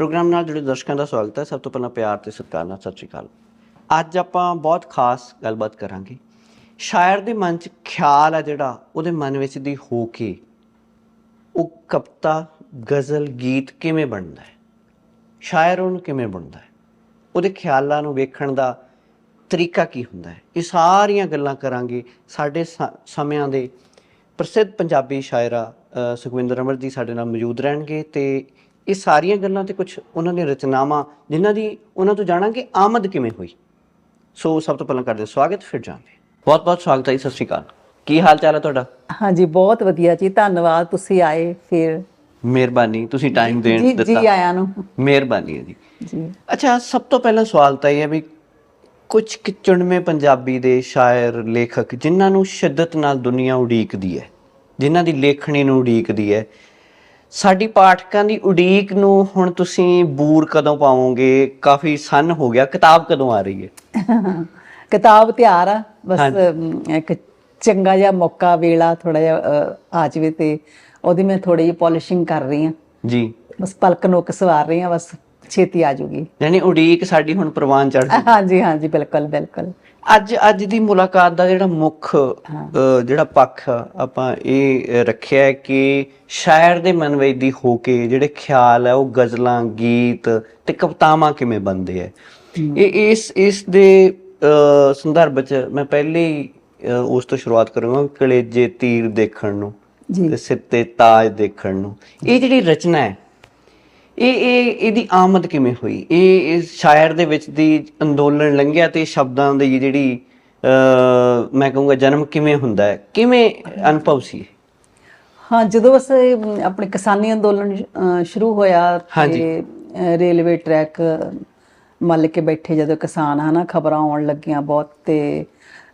Programme ਨਾਲ ਜੁੜੇ ਦਰਸ਼ਕਾਂ ਦਾ ਸਵਾਗਤ ਹੈ। ਸਭ ਤੋਂ ਪਹਿਲਾਂ ਪਿਆਰ ਤੇ ਸਤਿਕਾਰ ਨਾਲ ਸਤਿ ਸ਼੍ਰੀ ਅਕਾਲ। ਅੱਜ ਆਪਾਂ ਬਹੁਤ ਖਾਸ ਗੱਲਬਾਤ ਕਰਾਂਗੇ। ਸ਼ਾਇਰ ਦੇ ਮਨ 'ਚ ਖਿਆਲ ਹੈ ਜਿਹੜਾ, ਉਹਦੇ ਮਨ ਵਿੱਚ ਦੀ ਹੋ ਕੇ ਉਹ ਕਵਿਤਾ, ਗਜ਼ਲ, ਗੀਤ ਕਿਵੇਂ ਬਣਦਾ ਹੈ? ਸ਼ਾਇਰ ਉਹਨੂੰ ਕਿਵੇਂ ਬਣਦਾ ਹੈ? ਉਹਦੇ ਖਿਆਲਾਂ ਨੂੰ ਵੇਖਣ ਦਾ ਤਰੀਕਾ ਕੀ ਹੁੰਦਾ ਹੈ? ਇਹ ਸਾਰੀਆਂ ਗੱਲਾਂ ਕਰਾਂਗੇ ਸਾਡੇ ਸ- ਸਮਿਆਂ ਦੇ ਪ੍ਰਸਿੱਧ ਪੰਜਾਬੀ ਸ਼ਾਇਰਾ ਸੁਖਵਿੰਦਰ ਅਮਰ ਜੀ ਸਾਡੇ ਨਾਲ ਮੌਜੂਦ ਰਹਿਣਗੇ ਤੇ ਇਹ ਸਾਰੀਆਂ ਗੱਲਾਂ ਤੇ ਕੁਝ ਉਹਨਾਂ ਦੀਆਂ ਰਚਨਾਵਾਂ ਜਿਨ੍ਹਾਂ ਦੀ ਉਹਨਾਂ ਤੋਂ ਜਾਣਾਂਗੇ ਆਮਦ ਕਿਵੇਂ ਹੋਈ। ਸੋ ਸਭ ਤੋਂ ਪਹਿਲਾਂ ਕਰਦੇ ਸਵਾਗਤ ਫਿਰ ਜਾਣਦੇ ਬਹੁਤ ਬਹੁਤ ਸਵਾਗਤ ਹੈ ਸਤਿ ਸ਼੍ਰੀ ਅਕਾਲ। ਕੀ ਹਾਲ ਚਾਲ ਹੈ ਤੁਹਾਡਾ? ਹਾਂਜੀ ਬਹੁਤ ਵਧੀਆ ਜੀ ਧੰਨਵਾਦ ਤੁਸੀਂ ਆਏ ਫਿਰ। ਮਿਹਰਬਾਨੀ ਤੁਸੀਂ ਟਾਈਮ ਦੇਣ ਜੀ ਜੀ ਦਿੱਤਾ। ਆਇਆਂ ਨੂੰ। ਮਿਹਰਬਾਨੀ ਹੈ ਜੀ। ਜੀ। ਅੱਛਾ ਸਭ ਤੋਂ ਪਹਿਲਾਂ ਸਵਾਲ ਤਾਂ ਇਹ ਹੈ ਵੀ ਕੁਝ ਚੁਣਵੇਂ ਪੰਜਾਬੀ ਦੇ ਸ਼ਾਇਰ ਲੇਖਕ ਜਿਨ੍ਹਾਂ ਨੂੰ ਸ਼ਿੱਦਤ ਨਾਲ ਦੁਨੀਆ ਉਡੀਕਦੀ ਹੈ ਜਿਨ੍ਹਾਂ ਦੀ ਲੇਖਣੀ ਨੂੰ ਉਡੀਕਦੀ ਹੈ ਸਾਡੀ ਪਾਠਕਾਂ ਦੀ ਉਡੀਕ ਨੂੰ ਹੁਣ ਤੁਸੀਂ ਬੂਰ ਕਦੋਂ ਪਾਵੋਗੇ? ਕਾਫੀ ਸੰਨ ਹੋ ਗਿਆ। ਕਿਤਾਬ ਕਦੋਂ ਆ ਰਹੀ ਹੈ? ਕਿਤਾਬ ਤਿਆਰ ਆ। ਬਸ ਇੱਕ ਚੰਗਾ ਜਿਹਾ ਮੌਕਾ ਵੇਲਾ ਥੋੜਾ ਜਿਹਾ ਆ ਜਾਵੇ ਤੇ ਉਹਦੀ ਮੈਂ ਥੋੜੀ ਜਿਹੀ ਪਾਲਿਸ਼ਿੰਗ ਕਰ ਰਹੀ ਹਾਂ। ਜੀ। ਬਸ ਪਲਕ ਨੋਕ ਸਵਾਰ ਰਹੀ ਹਾਂ। ਬਸ ਛੇਤੀ ਆ ਜਾਊਗੀ ਯਾਨੀ ਉਡੀਕ ਸਾਡੀ ਹੁਣ ਪ੍ਰਵਾਨ ਚੜ੍ਹ ਹਾਂਜੀ ਹਾਂਜੀ ਬਿਲਕੁਲ ਬਿਲਕੁਲ। ਅੱਜ ਅੱਜ ਦੀ ਮੁਲਾਕਾਤ ਦਾ ਜਿਹੜਾ ਮੁੱਖ ਜਿਹੜਾ ਪੱਖ ਆਪਾਂ ਇਹ ਰੱਖਿਆ ਹੈ ਕਿ ਸ਼ਾਇਰ ਦੇ ਮਨ ਵਿੱਚ ਦੀ ਹੋ ਕੇ ਜਿਹੜੇ ਖਿਆਲ ਹੈ ਉਹ ਗਜ਼ਲਾਂ ਗੀਤ ਤੇ ਕਵਿਤਾਵਾਂ ਕਿਵੇਂ ਬਣਦੇ ਹੈ। ਇਹ ਇਸ ਇਸ ਦੇ ਸੰਦਰਭ ਚ ਮੈਂ ਪਹਿਲੇ ਉਸ ਤੋਂ ਸ਼ੁਰੂਆਤ ਕਰੂੰਗਾ ਕਲੇਜੇ ਤੀਰ ਦੇਖਣ ਨੂੰ ਤੇ ਸਿਰ ਤੇ ਤਾਜ ਦੇਖਣ ਨੂੰ। ਇਹ ਜਿਹੜੀ ਰਚਨਾ ਹੈ ਇਹ ਇਹ ਇਹਦੀ ਆਮਦ ਕਿਵੇਂ ਹੋਈ? ਇਹ ਇਸ ਸ਼ਾਇਰ ਦੇ ਵਿੱਚ ਦੀ ਅੰਦੋਲਨ ਲੰਘਿਆ ਤੇ ਸ਼ਬਦਾਂ ਦੀ ਜਿਹੜੀ ਮੈਂ ਕਹੂੰਗਾ ਜਨਮ ਕਿਵੇਂ ਹੁੰਦਾ ਹੈ? ਕਿਵੇਂ ਅਨੁਭਵ ਸੀ ਹਾਂ ਜਦੋਂ ਬਸ ਆਪਣੇ ਕਿਸਾਨੀ ਅੰਦੋਲਨ ਸ਼ੁਰੂ ਹੋਇਆ ਤੇ ਰੇਲਵੇ ਟਰੈਕ ਮੱਲ ਕੇ ਬੈਠੇ ਜਦੋਂ ਕਿਸਾਨ ਹਨਾ ਖਬਰਾਂ ਆਉਣ ਲੱਗੀਆਂ ਬਹੁਤ ਤੇ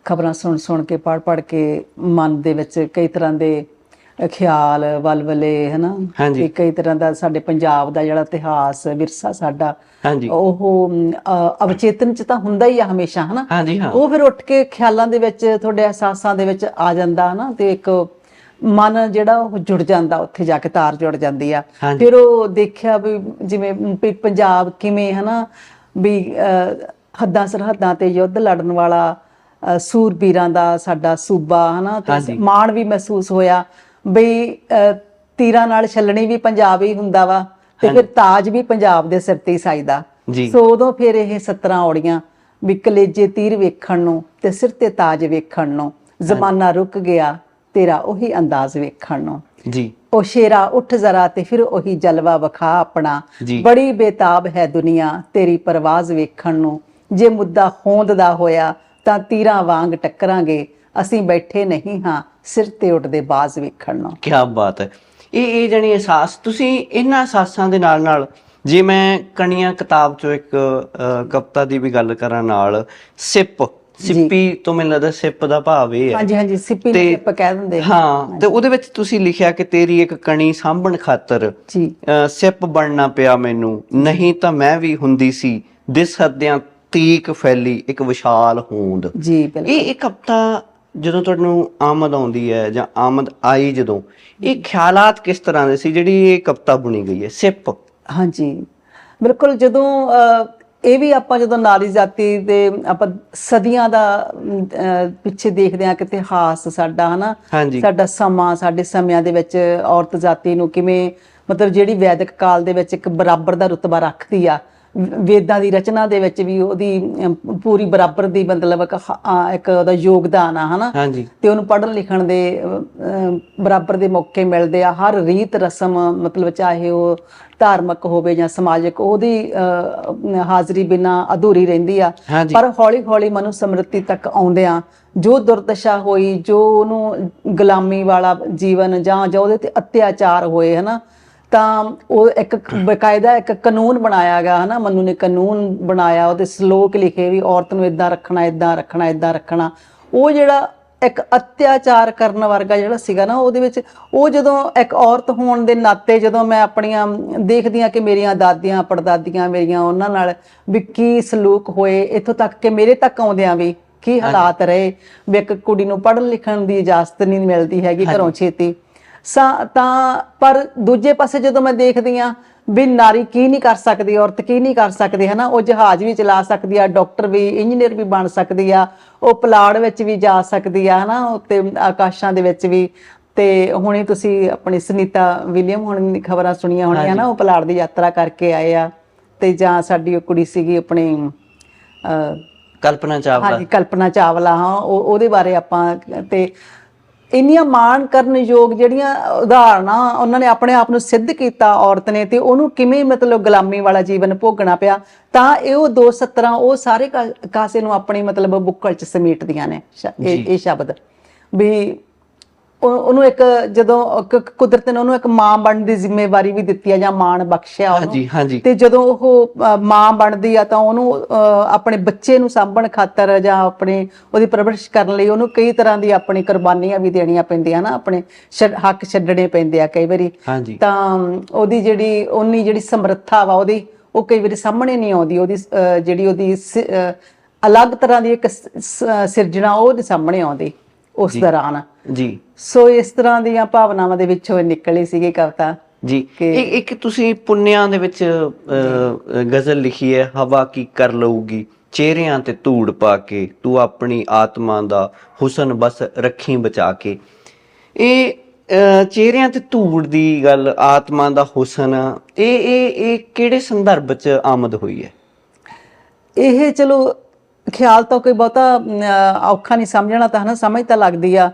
ਖਬਰਾਂ ਸੁਣ ਸੁਣ ਕੇ ਪੜ ਪੜ ਕੇ ਮਨ ਦੇ ਵਿੱਚ ਕਈ ਤਰ੍ਹਾਂ ਦੇ ਖਿਆਲ ਵਲਵਲੇ ਹਨਾ। ਤੇ ਕਈ ਤਰ੍ਹਾਂ ਦਾ ਸਾਡੇ ਪੰਜਾਬ ਦਾ ਜਿਹੜਾ ਇਤਿਹਾਸ ਵਿਰਸਾ ਸਾਡਾ ਉਹ ਅਵਚੇਤਨ ਚ ਤਾਂ ਹੁੰਦਾ ਹੀ ਆ ਹਮੇਸ਼ਾ ਹਨਾ? ਉਹ ਫਿਰ ਉੱਠ ਕੇ ਖਿਆਲਾਂ ਦੇ ਵਿੱਚ ਤੁਹਾਡੇ ਅਹਿਸਾਸਾਂ ਦੇ ਵਿੱਚ ਆ ਜਾਂਦਾ ਨਾ ਤੇ ਇੱਕ ਮਨ ਜਿਹੜਾ ਉਹ ਜੁੜ ਜਾਂਦਾ ਉੱਥੇ ਜਾ ਕੇ ਤਾਰ ਜੁੜ ਜਾਂਦੀ ਆ। ਫਿਰ ਉਹ ਦੇਖਿਆ ਵੀ ਜਿਵੇਂ ਪੰਜਾਬ ਕਿਵੇਂ ਹਨਾ? ਵੀ ਹੱਦਾਂ ਸਰਹੱਦਾਂ ਤੇ ਯੁੱਧ ਲੜਨ ਵਾਲਾ ਸੂਰਬੀਰਾਂ ਦਾ ਸਾਡਾ ਸੂਬਾ ਹਨਾ? ਤੇ ਮਾਣ ਵੀ ਮਹਿਸੂਸ ਹੋਇਆ। ਅਹ, ਤੀਰਾਂ ਨਾਲ ਛੱਲਣੀ ਵੀ ਪੰਜਾਬ ਹੀ ਹੁੰਦਾ ਵਾ ਤੇ ਫਿਰ ਤਾਜ ਵੀ ਪੰਜਾਬ ਦੇ ਸਿਰ ਤੇ ਹੀ ਸਾਈਦਾ। ਜੀ। ਸੋ ਉਦੋਂ ਫਿਰ ਇਹ 17 ਔੜੀਆਂ ਵੀ ਕਲੇਜੇ ਤੀਰ ਵੇਖਣ ਨੂੰ ਤੇ ਸਿਰ ਤੇ ਤਾਜ ਵੇਖਣ ਨੂੰ ਜ਼ਮਾਨਾ ਰੁਕ ਗਿਆ ਤੇਰਾ ਉਹੀ ਅੰਦਾਜ਼ ਵੇਖਣ ਨੂੰ। ਜੀ। ਉਹ ਸ਼ੇਰਾ ਉੱਠ ਜ਼ਰਾ ਤੇ ਫਿਰ ਉਹੀ ਜਲਵਾ ਵਿਖਾ ਆਪਣਾ। ਬੜੀ ਬੇਤਾਬ ਹੈ ਦੁਨੀਆ ਤੇਰੀ ਪਰਵਾਜ਼ ਵੇਖਣ ਨੂੰ। ਜੇ ਮੁੱਦਾ ਹੋਂਦ ਦਾ ਹੋਇਆ ਤਾਂ ਤੀਰਾਂ ਵਾਂਗ ਟੱਕਰਾਂਗੇ ਅਸੀਂ ਬੈਠੇ ਨਹੀਂ ਹਾਂ ਸਿਰ ਤੇ ਉੱਡਦੇ ਬਾਜ਼ ਵੇਖਣ ਨੂੰ। ਕੀ ਬਾਤ ਹੈ। ਇਹ ਇਹ ਜਣੀ ਅਹਿਸਾਸ ਤੁਸੀਂ ਇਹਨਾਂ ਅਹਿਸਾਸਾਂ ਦੇ ਨਾਲ ਨਾਲ ਜੇ ਮੈਂ ਕਣੀਆਂ ਕਿਤਾਬ ਚੋਂ ਇੱਕ ਕਵਿਤਾ ਦੀ ਵੀ ਗੱਲ ਕਰਾਂ ਨਾਲ ਸਿਪ ਸਿੱਪੀ ਤੋਂ ਮੈਨੂੰ ਲੱਗਦਾ ਸਿਪ ਦਾ ਭਾਵ ਇਹ ਹੈ। ਹਾਂਜੀ ਹਾਂਜੀ ਸਿੱਪੀ ਨੂੰ ਆਪਾਂ ਕਹਿ ਦਿੰਦੇ ਹਾਂ। ਤੇ ਉਹਦੇ ਵਿੱਚ ਤੁਸੀਂ ਲਿਖਿਆ ਕਿ ਤੇਰੀ ਇੱਕ ਕਣੀ ਸਾਂਭਣ ਖਾਤਰ ਜੀ। ਸਿਪ ਬਣਨਾ ਪਿਆ ਮੈਨੂੰ ਨਹੀਂ ਤਾਂ ਮੈਂ ਵੀ ਹੁੰਦੀ ਸੀ ਦਿਸ ਹੱਦਿਆਂ ਤੀਕ ਫੈਲੀ ਇੱਕ ਵਿਸ਼ਾਲ ਹੋਂਦ। ਜੀ ਬਿਲਕੁਲ। ਇਹ ਇੱਕ ਹਫਤਾ ਜਦੋਂ ਤੁਹਾਨੂੰ ਆਮਦ ਆਉਂਦੀ ਹੈ ਜਾਂ ਆਮਦ ਆਈ ਜਦੋਂ ਇਹ ਖਿਆਲਾਤ ਕਿਸ ਤਰ੍ਹਾਂ ਦੇ ਸੀ ਜਿਹੜੀ ਇਹ ਕਵਿਤਾ ਬੁਣੀ ਗਈ ਹੈ? ਸਿਪ। ਹਾਂਜੀ। ਬਿਲਕੁਲ ਜਦੋਂ ਇਹ ਵੀ ਆਪਾਂ ਜਦੋਂ ਨਾਰੀ ਜਾਤੀ ਦੇ ਆਪਾਂ ਸਦੀਆਂ ਦਾ ਪਿੱਛੇ ਦੇਖਦੇ ਹਾਂ ਕਿ ਇਤਿਹਾਸ ਸਾਡਾ ਹਨਾ? ਸਾਡਾ ਸਮਾਂ ਸਾਡੇ ਸਮਿਆਂ ਦੇ ਵਿੱਚ ਔਰਤ ਜਾਤੀ ਨੂੰ ਕਿਵੇਂ ਮਤਲਬ ਜਿਹੜੀ ਵੈਦਿਕ ਕਾਲ ਦੇ ਵਿੱਚ ਇੱਕ ਬਰਾਬਰ ਦਾ ਰੁਤਬਾ ਰੱਖਦੀ ਆ ਵੇਦਾਂ ਦੀ ਰਚਨਾ ਦੇ ਵਿੱਚ ਵੀ ਉਹਦੀ ਪੂਰੀ ਬਰਾਬਰ ਦੀ ਮਤਲਬ ਇੱਕ ਆ, ਉਹਦਾ ਯੋਗਦਾਨ ਆ ਹਨਾ? ਤੇ ਉਹਨੂੰ ਪੜ੍ਹਨ ਲਿਖਣ ਦੇ ਬਰਾਬਰ ਦੇ ਮੌਕੇ ਮਿਲਦੇ ਆ। ਹਰ ਰੀਤ ਰਸਮ ਮਤਲਬ ਚਾਹੇ ਉਹ ਧਾਰਮਿਕ ਹੋਵੇ ਜਾਂ ਸਮਾਜਿਕ ਉਹਦੀ ਹਾਜ਼ਰੀ ਬਿਨਾ ਅਧੂਰੀ ਰਹਿੰਦੀ ਆ। ਪਰ ਹੌਲੀ ਹੌਲੀ ਮਨੁ ਸਮ੍ਰਿਤੀ ਤੱਕ ਆਉਂਦਿਆਂ ਜੋ ਦੁਰਦਸ਼ਾ ਹੋਈ ਜੋ ਉਹਨੂੰ ਗੁਲਾਮੀ ਵਾਲਾ ਜੀਵਨ ਜਾਂ ਜੋ ਉਹਦੇ ਤੇ ਅਤਿਆਚਾਰ ਹੋਏ ਹਨਾ? ਤਾਂ ਉਹ ਇੱਕ ਬਕਾਇਦਾ ਇੱਕ ਕਾਨੂੰਨ ਬਣਾਇਆ ਗਿਆ ਹਨਾ? ਮਨੂ ਨੇ ਕਾਨੂੰਨ ਬਣਾਇਆ ਉਹਦੇ ਸ਼ਲੋਕ ਲਿਖੇ ਵੀ ਔਰਤ ਨੂੰ ਇਦਾਂ ਰੱਖਣਾ ਇਦਾਂ ਰੱਖਣਾ ਇਦਾਂ ਰੱਖਣਾ। ਉਹ ਜਿਹੜਾ ਇੱਕ ਅਤਿਆਚਾਰ ਕਰਨ ਵਰਗਾ ਜਿਹੜਾ ਸੀਗਾ ਨਾ ਉਹਦੇ ਵਿੱਚ ਉਹ ਜਦੋਂ ਇੱਕ ਔਰਤ ਹੋਣ ਦੇ ਨਾਤੇ ਜਦੋਂ ਮੈਂ ਆਪਣੀਆਂ ਦੇਖਦੀਆਂ ਕਿ ਮੇਰੀਆਂ ਦਾਦੀਆਂ ਪੜਦਾਦੀਆਂ ਮੇਰੀਆਂ ਉਹਨਾਂ ਨਾਲ ਵੀ ਕੀ ਸਲੂਕ ਹੋਏ ਇੱਥੋਂ ਤੱਕ ਕਿ ਮੇਰੇ ਤੱਕ ਆਉਂਦਿਆਂ ਵੀ ਕੀ ਹਾਲਾਤ ਰਹੇ? ਵੀ ਇੱਕ ਕੁੜੀ ਨੂੰ ਪੜ੍ਹਨ ਲਿਖਣ ਦੀ ਇਜਾਜ਼ਤ ਨਹੀਂ ਮਿਲਦੀ ਹੈਗੀ ਘਰੋਂ ਛੇਤੀ। ਤਾਂ ਪਰ ਦੂਜੇ ਪਾਸੇ ਜਦੋਂ ਮੈਂ ਦੇਖਦੀ ਆ ਵੀ ਨਾਰੀ ਕੀ ਨਹੀਂ ਕਰ ਸਕਦੀ ਔਰਤ ਕੀ ਨਹੀਂ ਕਰ ਸਕਦੀ ਹੈ ਨਾ ਉਹ ਜਹਾਜ਼ ਵੀ ਚਲਾ ਸਕਦੀ ਆ ਡਾਕਟਰ ਵੀ ਇੰਜੀਨੀਅਰ ਵੀ ਬਣ ਸਕਦੀ ਆ ਉਹ ਪਲਾੜ ਵਿੱਚ ਵੀ ਜਾ ਸਕਦੀ ਆ ਹਨਾ ਉੱਤੇ ਆਕਾਸ਼ਾਂ ਦੇ ਵਿੱਚ ਵੀ। ਤੇ ਹੁਣੇ ਤੁਸੀਂ ਆਪਣੀ ਸੁਨੀਤਾ ਵਿਲੀਅਮ ਹੁਣ ਦੀ ਖਬਰਾਂ ਸੁਣੀਆਂ ਹੋਣੀਆਂ ਨਾ ਉਹ ਪਲਾੜ ਦੀ ਯਾਤਰਾ ਕਰਕੇ ਆਏ ਆ ਤੇ ਜਾਂ ਸਾਡੀ ਉਹ ਕੁੜੀ ਸੀਗੀ ਆਪਣੀ ਕਲਪਨਾ ਚਾਵਲਾ। ਹਾਂਜੀ ਕਲਪਨਾ ਚਾਵਲਾ ਹਾਂ ਉਹ ਉਹਦੇ ਬਾਰੇ ਆਪਾਂ ਤੇ ਇੰਨੀਆਂ ਮਾਣ ਕਰਨ ਯੋਗ ਜਿਹੜੀਆਂ ਉਦਾਹਰਨਾਂ ਉਹਨਾਂ ਨੇ ਆਪਣੇ ਆਪ ਨੂੰ ਸਿੱਧ ਕੀਤਾ ਔਰਤ ਨੇ ਤੇ ਉਹਨੂੰ ਕਿਵੇਂ ਮਤਲਬ ਗੁਲਾਮੀ ਵਾਲਾ ਜੀਵਨ ਭੋਗਣਾ ਪਿਆ ਤਾਂ ਇਹ ਉਹ ਦੋ ਸੱਤਰਾਂ ਉਹ ਸਾਰੇ ਕਾਸੇ ਨੂੰ ਆਪਣੀ ਮਤਲਬ ਬੁੱਕਲ ਚ ਸਮੇਟਦੀਆਂ ਨੇ ਇਹ ਇਹ ਸ਼ਬਦ ਵੀ ਉਹਨੂੰ ਇੱਕ ਜਦੋਂ ਕ- ਕੁਦਰਤ ਨੇ ਉਹਨੂੰ ਇੱਕ ਮਾਂ ਬਣਨ ਦੀ ਜ਼ਿੰਮੇਵਾਰੀ ਵੀ ਦਿੱਤੀ ਆ ਜਾਂ ਮਾਣ ਬਖਸ਼ਿਆ ਹਾਂਜੀ ਹਾਂਜੀ। ਤੇ ਜਦੋਂ ਉਹ ਅ, ਮਾਂ ਬਣਦੀ ਆ ਤਾਂ ਉਹਨੂੰ ਅ, ਆਪਣੇ ਬੱਚੇ ਨੂੰ ਸਾਂਭਣ ਖਾਤਰ ਜਾਂ ਆਪਣੇ ਉਹਦੀ ਪਰਵਰਿਸ਼ ਕਰਨ ਲਈ ਉਹਨੂੰ ਕਈ ਤਰ੍ਹਾਂ ਦੀ ਆਪਣੀ ਕੁਰਬਾਨੀਆਂ ਵੀ ਦੇਣੀਆਂ ਪੈਂਦੀਆਂ ਨਾ ਆਪਣੇ ਛੱਡ- ਹੱਕ ਛੱਡਣੇ ਪੈਂਦੇ ਆ ਕਈ ਵਾਰੀ। ਹਾਂਜੀ। ਤਾਂ ਉਹਦੀ ਜਿਹੜੀ ਉਹਨੀ ਜਿਹੜੀ ਸਮਰੱਥਾ ਵਾ ਉਹਦੀ ਉਹ ਕਈ ਵਾਰੀ ਸਾਹਮਣੇ ਨਹੀਂ ਆਉਂਦੀ ਉਹਦੀ ਅ, ਜਿਹੜੀ ਉਹਦੀ ਸ- ਅ, ਅਲੱਗ ਤਰ੍ਹਾਂ ਦੀ ਇੱਕ ਸ- ਸ- ਸਿਰਜਣਾ ਉਹ ਨਹੀਂ ਸਾਹਮਣੇ ਆਉਂਦੀ। ਉਸ ਦੌਰਾਨ। ਜੀ। ਸੋ ਇਸ ਤਰ੍ਹਾਂ ਦੀਆਂ ਭਾਵਨਾਵਾਂ ਦੇ ਵਿੱਚੋਂ ਨਿਕਲੀ ਸੀਗੀ ਕਵਿਤਾ। ਜੀ। ਕਿ- ਇੱਕ ਇੱਕ ਤੁਸੀਂ ਪੁੰਨਿਆਂ ਦੇ ਵਿੱਚ ਗਜ਼ਲ ਲਿਖੀ ਹੈ ਹਵਾ ਕੀ ਕਰ ਲਊਗੀ? ਚਿਹਰਿਆਂ ਤੇ ਧੂੜ ਪਾ ਕੇ ਤੂੰ ਆਪਣੀ ਆਤਮਾ ਦਾ ਹੁਸਨ ਬਸ ਰੱਖੀ ਬਚਾ ਕੇ। ਇਹ ਚਿਹਰਿਆਂ ਤੇ ਧੂੜ ਦੀ ਗੱਲ ਆਤਮਾ ਦਾ ਹੁਸਨ ਇਹ ਇਹ ਇਹ ਕਿਹੜੇ ਸੰਦਰਭ 'ਚ ਆਮਦ ਹੋਈ ਹੈ? ਇਹ ਚਲੋ ਖਿਆਲ ਤਾਂ ਕੋਈ ਬਹੁਤਾ ਔਖਾ ਨਹੀਂ ਸਮਝਣਾ ਤਾਂ ਹਨਾ ਸਮਝ ਤਾਂ ਲੱਗਦੀ ਆ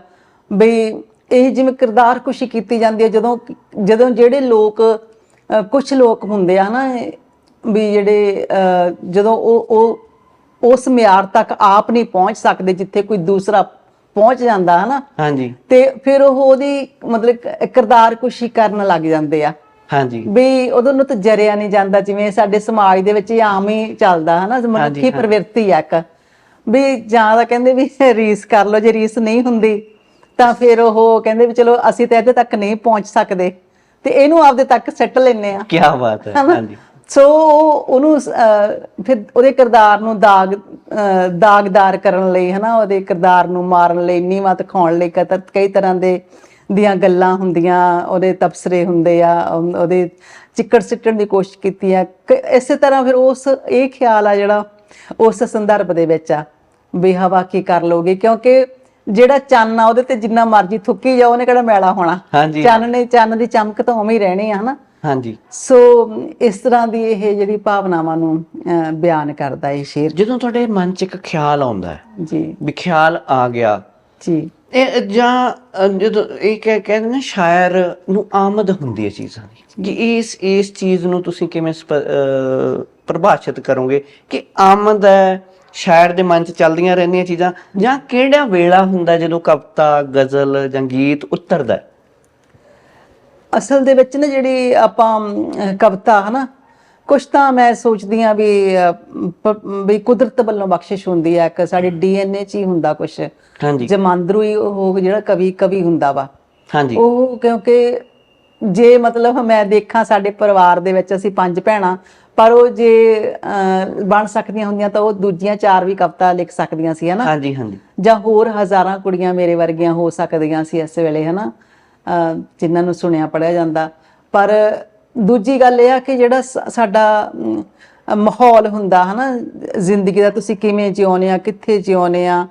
ਬਈ ਇਹ ਜਿਵੇਂ ਕਿਰਦਾਰ ਕੁਸ਼ੀ ਕੀਤੀ ਜਾਂਦੀ ਹੈ ਜਦੋਂ ਜਦੋਂ ਜਿਹੜੇ ਲੋਕ ਕੁਝ ਲੋਕ ਹੁੰਦੇ ਆ ਹਨਾ ਵੀ ਜਿਹੜੇ ਜਦੋਂ ਉਹ ਉਹ ਉਸ ਮਿਆਰ ਤੱਕ ਆਪ ਨਹੀਂ ਪਹੁੰਚ ਸਕਦੇ ਜਿੱਥੇ ਕੋਈ ਦੂਸਰਾ ਪਹੁੰਚ ਜਾਂਦਾ ਹਨਾ। ਹਾਂਜੀ। ਤੇ ਫਿਰ ਉਹ ਉਹਦੀ ਮਤਲਬ ਕਿਰਦਾਰ ਕੁਸ਼ੀ ਕਰਨ ਲੱਗ ਜਾਂਦੇ ਆ। ਹਾਂਜੀ। ਵੀ ਉਦੋਂ ਨੂੰ ਤਾਂ ਜਰਿਆ ਨਹੀਂ ਜਾਂਦਾ ਜਿਵੇਂ ਸਾਡੇ ਸਮਾਜ ਦੇ ਵਿੱਚ ਆਮ ਹੀ ਚੱਲਦਾ ਹਨਾ ਮਨੁੱਖੀ ਪ੍ਰਵਿਰਤੀ ਆ ਇੱਕ। ਵੀ ਜਾਂ ਤਾਂ ਕਹਿੰਦੇ ਵੀ ਰੀਸ ਕਰ ਲਓ ਜੇ ਰੀਸ ਨਹੀਂ ਹੁੰਦੀ ਤਾਂ ਫਿਰ ਉਹ ਕਹਿੰਦੇ ਵੀ ਚਲੋ ਅਸੀਂ ਤਾਂ ਇਹਦੇ ਤੱਕ ਨਹੀਂ ਪਹੁੰਚ ਸਕਦੇ ਤੇ ਇਹਨੂੰ ਆਪਦੇ ਤੱਕ ਸੱਟ ਲੈਨੇ ਆ। ਕੀ ਬਾਤ ਹੈ? ਹਾਂਜੀ। ਸੋ ਉਹ- ਉਹਨੂੰ ਫਿਰ ਉਹਦੇ ਕਿਰਦਾਰ ਨੂੰ ਦਾਗ ਦਾਗਦਾਰ ਕਰਨ ਲਈ ਹਨਾ ਉਹਦੇ ਕਿਰਦਾਰ ਨੂੰ ਮਾਰਨ ਲਈ ਨੀਵਾਂ ਦਿਖਾਉਣ ਲਈ ਕਈ ਤਰ੍ਹਾਂ ਦੇ ਦੀਆਂ ਗੱਲਾਂ ਹੁੰਦੀਆਂ ਉਹਦੇ ਤਬਸਰੇ ਹੁੰਦੇ ਆ ਉਹ- ਉਹਦੇ ਚਿੱਕੜ ਸਿੱਟਣ ਦੀ ਕੋਸ਼ਿਸ਼ ਕੀਤੀ ਆ। ਇਸੇ ਤਰ੍ਹਾਂ ਫਿਰ ਉਸ ਇਹ ਖਿਆਲ ਆ ਜਿਹੜਾ ਉਸ ਸੰਦਰਭ ਦੇ ਵਿੱਚ ਆ ਵੀ ਹਵਾ ਕੀ ਕਰ ਲੋਗੇ ਕਿਉਂਕਿ ਜਿਹੜਾ ਚੰਨ ਆ ਉਹਦੇ ਤੇ ਜਿੰਨਾ ਮਰਜ਼ੀ ਥੁੱਕੀ ਜਾਓ ਉਹਨੇ ਕਿਹੜਾ ਮੈਲਾ ਹੋਣਾ? ਚੰਨ ਨੇ ਚੰਨ ਦੀ ਚਮਕ ਤਾਂ ਉਵੇਂ ਹੀ ਰਹਿਣੀ ਆ ਹਨਾ? ਹਾਂਜੀ। ਸੋ ਇਸ ਤਰ੍ਹਾਂ ਦੀ ਇਹ ਜਿਹੜੀ ਭਾਵਨਾਵਾਂ ਨੂੰ ਬਿਆਨ ਕਰਦਾ ਇਹ ਸ਼ੇਰ। ਜਦੋਂ ਤੁਹਾਡੇ ਮਨ 'ਚ ਇੱਕ ਖਿਆਲ ਆਉਂਦਾ ਹੈ ਜੀ। ਵੀ ਖਿਆਲ ਆ ਗਿਆ ਜੀ। ਇਹ ਜਾਂ ਜਦੋਂ ਇਹ ਕਹਿ ਕਹਿੰਦੇ ਨੇ ਸ਼ਾਇਰ ਨੂੰ ਆਮਦ ਹੁੰਦੀ ਹੈ ਚੀਜ਼ਾਂ ਦੀ। ਕਿ ਇਸ ਇਸ ਚੀਜ਼ ਨੂੰ ਤੁਸੀਂ ਕਿਵੇਂ ਪਰਿਭਾਸ਼ਿਤ ਕਰੋਗੇ ਕਿ ਆਮਦ ਹੈ ਸ਼ਾਇਰ ਦੇ ਮਨ 'ਚ ਚੱਲਦੀਆਂ ਰਹਿੰਦੀਆਂ ਚੀਜ਼ਾਂ ਜਾਂ ਕਿਹੜਾ ਵੇਲਾ ਹੁੰਦਾ ਜਦੋਂ ਕਵਿਤਾ ਗਜ਼ਲ ਜਾਂ ਗੀਤ ਉਤਰਦਾ ਅਸਲ ਦੇ ਵਿੱਚ ਨਾ ਜਿਹੜੀ ਆਪਾਂ ਅਮ, ਕਵਿਤਾ ਹਨਾ ਕੁਛ ਤਾਂ ਮੈਂ ਸੋਚਦੀ ਆ ਵੀ ਵੀ ਕੁਦਰਤ ਵੱਲੋਂ ਬਖਸ਼ਿਸ਼ ਹੁੰਦੀ ਆ ਇੱਕ ਸਾਡੇ ਡੀਐਨਏ 'ਚ ਹੀ ਹੁੰਦਾ ਕੁਛ। ਹਾਂਜੀ। ਜਮਾਂਦਰੂ ਹੀ ਉਹ ਜਿਹੜਾ ਕਵੀ ਕਵੀ ਹੁੰਦਾ ਵਾ। ਹਾਂਜੀ। ਉਹ ਕਿਉਂਕਿ ਜੇ ਮਤਲਬ ਮੈਂ ਦੇਖਾਂ ਸਾਡੇ ਪਰਿਵਾਰ ਦੇ ਵਿੱਚ ਅਸੀਂ ਪੰਜ ਭੈਣਾਂ ਪਰ ਉਹ ਜੇ ਬਣ ਸਕਦੀਆਂ ਹੁੰਦੀਆਂ ਤਾਂ ਉਹ ਦੂਜੀਆਂ ਚਾਰ ਵੀ ਕਵਿਤਾ ਲਿਖ ਸਕਦੀਆਂ ਸੀ ਹਨਾ? ਹਾਂਜੀ ਹਾਂਜੀ। ਜਾਂ ਹੋਰ ਹਜ਼ਾਰਾਂ ਕੁੜੀਆਂ ਮੇਰੇ ਵਰਗੀਆਂ ਹੋ ਸਕਦੀਆਂ ਸੀ ਇਸ ਵੇਲੇ ਹਨਾ? ਜਿਨ੍ਹਾਂ ਨੂੰ ਸੁਣਿਆ ਪੜਿਆ ਜਾਂਦਾ। ਪਰ ਦੂਜੀ ਗੱਲ ਇਹ ਆ ਕਿ ਜਿਹੜਾ ਸਾਡਾ ਮਾਹੌਲ ਹੁੰਦਾ ਹਨਾ, ਜ਼ਿੰਦਗੀ ਦਾ, ਤੁਸੀਂ ਕਿਵੇਂ ਜਿਉਂਦੇ ਆ, ਕਿੱਥੇ ਜਿਉਂਦੇ ਆ,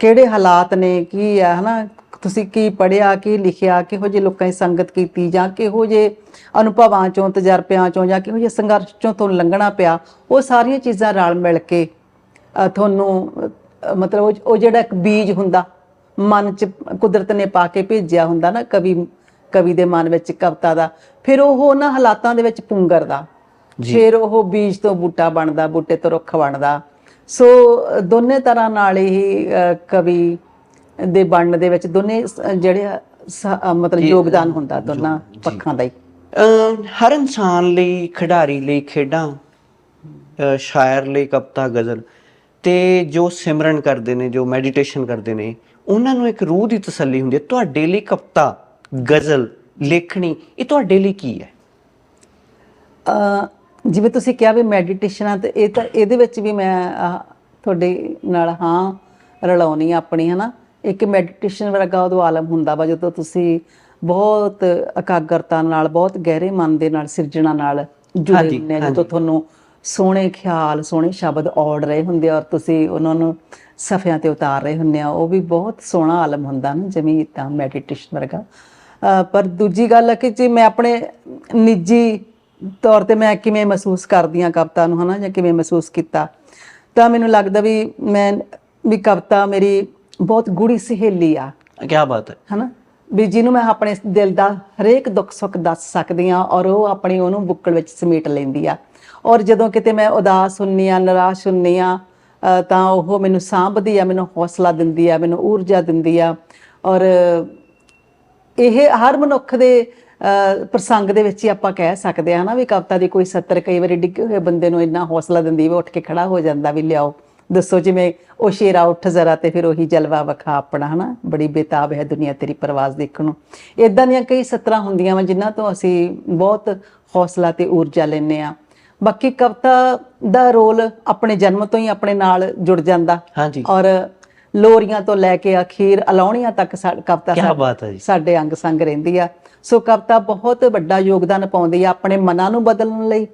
ਕਿਹੜੇ ਹਾਲਾਤ ਨੇ, ਕੀ ਆ, ਹਨਾ, ਤੁਸੀਂ ਕੀ ਪੜਿਆ ਕੀ ਲਿਖਿਆ, ਕਿਹੋ ਜਿਹੇ ਲੋਕਾਂ ਦੀ ਸੰਗਤ ਕੀਤੀ, ਜਾਂ ਕਿਹੋ ਜਿਹੇ ਅਨੁਭਵਾਂ ਚੋਂ, ਤਜਰਬਿਆਂ ਚੋਂ, ਜਾਂ ਕਿਹੋ ਜਿਹੇ ਸੰਘਰਸ਼ ਚੋਂ ਤੁਹਾਨੂੰ ਲੰਘਣਾ ਪਿਆ, ਉਹ ਸਾਰੀਆਂ ਚੀਜ਼ਾਂ ਰਲ ਮਿਲ ਕੇ ਤੁਹਾਨੂੰ ਮਤਲਬ ਉਹ ਜਿਹੜਾ ਇੱਕ ਬੀਜ ਹੁੰਦਾ, ਮਨ ਚ ਕੁਦਰਤ ਨੇ ਪਾ ਕੇ ਭੇਜਿਆ ਹੁੰਦਾ ਨਾ, ਕਵੀ ਕਵੀ ਦੇ ਮਨ ਵਿੱਚ ਕਵਿਤਾ ਦਾ ਫਿਰ ਉਹ ਉਹਨਾਂ ਹਾਲਾਤਾਂ ਦੇ ਵਿੱਚ ਪੁੰਗਰਦਾ ਫਿਰ ਉਹ ਬੀਜ ਤੋਂ ਬੂਟਾ ਬਣਦਾ ਬੂਟੇ ਤੋਂ ਰੁੱਖ ਬਣਦਾ। ਸੋ ਦੋਨੇ ਤਰ੍ਹਾਂ ਨਾਲ ਹੀ ਕਵੀ ਦੇ ਬਣਨ ਦੇ ਵਿੱਚ ਦੋਨੇ ਜਿਹੜੇ ਮਤਲਬ ਯੋਗਦਾਨ ਹੁੰਦਾ ਦੋਨਾਂ ਪੱਖਾਂ ਦਾ ਹੀ। ਹਰ ਇਨਸਾਨ ਲਈ ਖਿਡਾਰੀ ਲਈ ਖੇਡਾਂ ਸ਼ਾਇਰ ਲਈ ਕਵਿਤਾ ਗਜ਼ਲ ਤੇ ਜੋ ਸਿਮਰਨ ਕਰਦੇ ਨੇ ਜੋ ਮੈਡੀਟੇਸ਼ਨ ਕਰਦੇ ਨੇ ਉਹਨਾਂ ਨੂੰ ਇੱਕ ਰੂਹ ਦੀ ਤਸੱਲੀ ਹੁੰਦੀ ਹੈ। ਤੁਹਾਡੇ ਲਈ ਕਵਿਤਾ ਗਜ਼ਲ ਲੇਖਣੀ ਇਹ ਤੁਹਾਡੇ ਲਈ ਕੀ ਹੈ? ਅ, ਜਿਵੇਂ ਤੁਸੀਂ ਕਿਹਾ ਵੀ ਮੈਡੀਟੇਸ਼ਨ ਆ ਤੇ ਇਹ ਤਾਂ ਇਹਦੇ ਵਿੱਚ ਵੀ ਮੈਂ ਤੁਹਾਡੇ ਨਾਲ ਹਾਂ ਰਲਾਉਣੀ ਆਪਣੀ ਹਨਾ? ਇੱਕ ਮੈਡੀਟੇਸ਼ਨ ਵਰਗਾ ਉਦੋਂ ਆਲਮ ਹੁੰਦਾ ਵਾ ਜਦੋਂ ਤੁਸੀਂ ਬਹੁਤ ਇਕਾਗਰਤਾ ਨਾਲ ਬਹੁਤ ਗਹਿਰੇ ਮਨ ਦੇ ਨਾਲ ਸਿਰਜਣਾ ਨਾਲ ਜੁੜੇ ਆ ਜਦੋਂ ਤੁਹਾਨੂੰ ਸੋਹਣੇ ਖਿਆਲ ਸੋਹਣੇ ਸ਼ਬਦ ਔੜ ਰਹੇ ਹੁੰਦੇ ਔਰ ਤੁਸੀਂ ਉਹਨਾਂ ਨੂੰ ਸਫ਼ਿਆਂ ਤੇ ਉਤਾਰ ਰਹੇ ਹੁੰਦੇ ਆ ਉਹ ਵੀ ਬਹੁਤ ਸੋਹਣਾ ਆਲਮ ਹੁੰਦਾ ਨਾ ਜਿਵੇਂ ਤਾਂ ਮੈਡੀਟੇਸ਼ਨ ਵਰਗਾ। ਪਰ ਦੂਜੀ ਗੱਲ ਹੈ ਕਿ ਜੇ ਮੈਂ ਆਪਣੇ ਨਿੱਜੀ ਤੌਰ ਤੇ ਮੈਂ ਕਿਵੇਂ ਮਹਿਸੂਸ ਕਰਦੀ ਹਾਂ ਕਵਿਤਾ ਨੂੰ ਹਨਾ ਜਾਂ ਕਿਵੇਂ ਮਹਿਸੂਸ ਕੀਤਾ ਤਾਂ ਮੈਨੂੰ ਲੱਗਦਾ ਵੀ ਮੈਂ ਵੀ ਕਵਿਤਾ ਮੇਰੀ ਬਹੁਤ ਗੂੜੀ ਸਹੇਲੀ ਆ। ਕੀ ਬਾਤ ਹੈ। ਹਨਾ ਵੀ ਜਿਹਨੂੰ ਮੈਂ ਆਪਣੇ ਦਿਲ ਦਾ ਹਰੇਕ ਦੁੱਖ ਸੁੱਖ ਦੱਸ ਸਕਦੀ ਆ ਔਰ ਉਹ ਆਪਣੀ ਉਹਨੂੰ ਬੁੱਕਲ ਵਿੱਚ ਸਮੇਟ ਲੈਂਦੀ ਆ। ਔਰ ਜਦੋਂ ਕਿਤੇ ਮੈਂ ਉਦਾਸ ਹੁੰਨੀ ਆ ਨਿਰਾਸ਼ ਹੁੰਨੀ ਆ ਤਾਂ ਉਹ ਮੈਨੂੰ ਸਾਂਭਦੀ ਆ ਮੈਨੂੰ ਹੌਸਲਾ ਦਿੰਦੀ ਆ ਮੈਨੂੰ ਊਰਜਾ ਦਿੰਦੀ ਆ। ਔਰ ਇਹ ਹਰ ਮਨੁੱਖ ਦੇ ਪ੍ਰਸੰਗ ਦੇ ਵਿੱਚ ਹੀ ਆਪਾਂ ਕਹਿ ਸਕਦੇ ਹਾਂ ਨਾ ਵੀ ਕਵਿਤਾ ਦੀ ਕੋਈ ਸੱਤਰ ਕਈ ਵਾਰੀ ਡਿੱਗੇ ਹੋਏ ਬੰਦੇ ਨੂੰ ਇੰਨਾ ਹੌਸਲਾ ਦਿੰਦੀ ਵੀ ਉੱਠ ਕੇ ਖੜਾ ਹੋ ਜਾਂਦਾ ਵੀ ਲਿਆਓ। ਦੱਸੋ ਜਿਵੇਂ ਉਹ ਸ਼ੇਰਾ ਉੱਠ ਜ਼ਰਾ ਤੇ ਫਿਰ ਉਹੀ ਜਲਵਾ ਵਖਾ ਆਪਣਾ ਹਨਾ? ਬੜੀ ਬੇਤਾਬ ਹੈ ਦੁਨੀਆ ਤੇਰੀ ਪ੍ਰਵਾਜ਼ ਦੇਖਣ ਨੂੰ। ਇਦਾਂ ਦੀਆਂ ਕਈ ਸਤਰਾਂ ਹੁੰਦੀਆਂ ਵਾ ਜਿਨ੍ਹਾਂ ਤੋਂ ਅਸੀਂ ਬਹੁਤ ਹੌਸਲਾ ਤੇ ਊਰਜਾ ਲੈਂਦੇ ਆ ਬਾਕੀ ਕਵਿਤਾ ਦਾ ਰੋਲ ਆਪਣੇ ਜਨਮ ਤੋਂ ਹੀ ਆਪਣੇ ਨਾਲ ਜੁੜ ਜਾਂਦਾ। ਹਾਂਜੀ। ਔਰ ਲੋਰੀਆਂ ਤੋਂ ਲੈ ਕੇ ਅਖੀਰ ਅਲਾਉਣੀਆਂ ਤੱਕ ਕਵਿਤਾ ਕੀ ਸਾ- ਬਾਤ ਹੈ ਜੀ। ਸਾਡੇ ਅੰਗ ਸੰਗ ਰਹਿੰਦੀ ਆ। ਸੋ ਕਵਿਤਾ ਬਹੁਤ ਵੱਡਾ ਯੋਗਦਾਨ ਪਾਉਂਦੀ ਆ ਆਪਣੇ ਮਨਾਂ ਨੂੰ ਬਦਲਣ ਲਈ।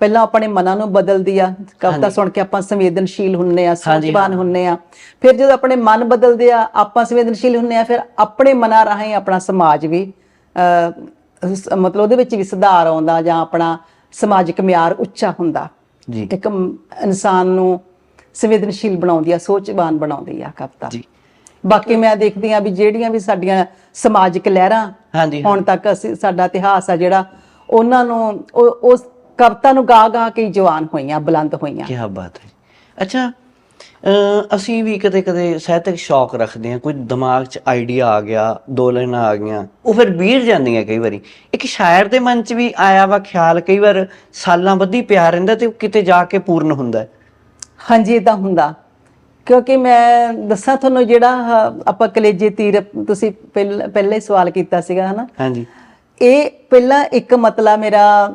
ਪਹਿਲਾਂ ਆਪਣੇ ਮਨਾਂ ਨੂੰ ਬਦਲਦੀ ਆ। ਕਵਿਤਾ ਸੁਣ ਕੇ ਆਪਾਂ ਸੰਵੇਦਨਸ਼ੀਲ ਹੁੰਨੇ ਆ ਸੋਚਵਾਨ ਹੁੰਨੇ ਆ। ਫਿਰ ਜਦੋਂ ਆਪਣੇ ਮਨ ਬਦਲਦੇ ਆ ਆਪਾਂ ਸੰਵੇਦਨਸ਼ੀਲ ਹੁੰਨੇ ਆ ਫਿਰ ਆਪਣੇ ਮਨਾਂ ਰਾਹੀਂ ਆਪਣਾ ਸਮਾਜ ਵੀ ਮਤਲਬ ਉਹਦੇ ਵਿੱਚ ਵੀ ਸੁਧਾਰ ਆਉਂਦਾ ਜਾਂ ਆਪਣਾ ਸਮਾਜਿਕ ਮਿਆਰ ਉੱਚਾ ਹੁੰਦਾ। ਜੀ। ਇੱਕ ਇਨਸਾਨ ਨੂੰ ਸੰਵੇਦਨਸ਼ੀਲ ਬਣਾਉਂਦੀ ਆ ਸੋਚਵਾਨ ਬਣਾਉਂਦੀ ਆ ਕਵਿਤਾ। ਜੀ। ਬਾਕੀ ਮੈਂ ਦੇਖਦੀ ਆ ਵੀ ਜਿਹੜੀਆਂ ਵੀ ਸਾਡੀਆਂ ਸਮਾਜਿਕ ਲਹਿਰਾਂ ਹਾਂਜੀ ਹੁਣ ਤੱਕ ਅਸੀਂ ਸਾਡਾ ਇਤਿਹਾਸ ਆ ਜਿਹੜਾ ਉਹਨਾਂ ਨੂੰ ਉਸ ਕਵਿਤਾ ਨੂੰ ਗਾ ਗਾ ਕੇ ਜਵਾਨ ਹੋਈਆਂ ਬੁਲੰਦ ਹੋਈਆਂ। ਕੀ ਬਾਤ ਹੈ ਅੱਛਾ ਅਸੀਂ ਵੀ ਕਦੇ ਕਦੇ ਸਾਹਿਤਕ ਸ਼ੌਕ ਰੱਖਦੇ ਹਾਂ ਕੋਈ ਦਿਮਾਗ 'ਚ ਆਈਡੀਆ ਆ ਗਿਆ ਦੋ ਲਾਈਨਾਂ ਆ ਗਈਆਂ ਉਹ ਫਿਰ ਵੀਰ ਜਾਂਦੀਆਂ ਕਈ ਵਾਰੀ। ਇੱਕ ਸ਼ਾਇਰ ਦੇ ਮਨ 'ਚ ਵੀ ਆਇਆ ਵਾ ਖਿਆਲ ਕਈ ਵਾਰ ਸਾਲਾਂ ਬੱਧੀ ਪਿਆ ਰਹਿੰਦਾ ਤੇ ਉਹ ਕਿਤੇ ਜਾ ਕੇ ਪੂਰਨ ਹੁੰਦਾ ਹੈ। ਹਾਂਜੀ ਇਦਾਂ ਹੁੰਦਾ। ਕਿਉਂਕਿ ਮੈਂ ਦੱਸਾਂ ਤੁਹਾਨੂੰ ਜਿਹੜਾ ਆਹ ਆਪਾਂ ਕਲੇਜੇ ਤੀਰ ਤੁਸੀਂ ਪਹਿਲ- ਪਹਿਲਾਂ ਹੀ ਸਵਾਲ ਕੀਤਾ ਸੀਗਾ ਹਨਾ? ਹਾਂਜੀ। ਇਹ ਪਹਿਲਾਂ ਇੱਕ ਮਤਲਬ ਮੇਰਾ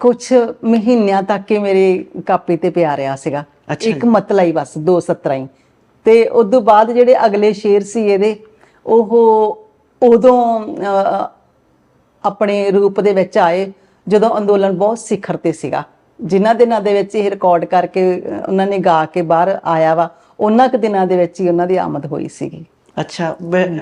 ਕੁਝ ਮਹੀਨਿਆਂ ਤੱਕ ਹੀ ਮੇਰੀ ਕਾਪੀ ਤੇ ਪਿਆ ਰਿਹਾ ਸੀਗਾ। ਅੱਛਾ ਇੱਕ ਮਤਲਬ ਹੀ ਬਸ ਦੋ ਸਤਰਾਂ ਹੀ। ਤੇ ਉਸ ਤੋਂ ਬਾਅਦ ਜਿਹੜੇ ਅਗਲੇ ਸ਼ੇਰ ਸੀ ਇਹਦੇ ਉਹ ਉਦੋਂ ਅਹ, ਆਪਣੇ ਰੂਪ ਦੇ ਵਿੱਚ ਆਏ ਜਦੋਂ ਅੰਦੋਲਨ ਬਹੁਤ ਸਿਖਰ ਤੇ ਸੀਗਾ। ਜਿਨ੍ਹਾਂ ਦਿਨਾਂ ਦੇ ਵਿੱਚ ਇਹ ਰਿਕਾਰਡ ਕਰਕੇ ਉਹਨਾਂ ਨੇ ਗਾ ਕੇ ਬਾਹਰ ਆਇਆ ਵਾ ਉਹਨਾਂ ਕੁ ਦਿਨਾਂ ਦੇ ਵਿੱਚ ਹੀ ਉਹਨਾਂ ਦੀ ਆਮਦ ਹੋਈ ਸੀਗੀ। ਅੱਛਾ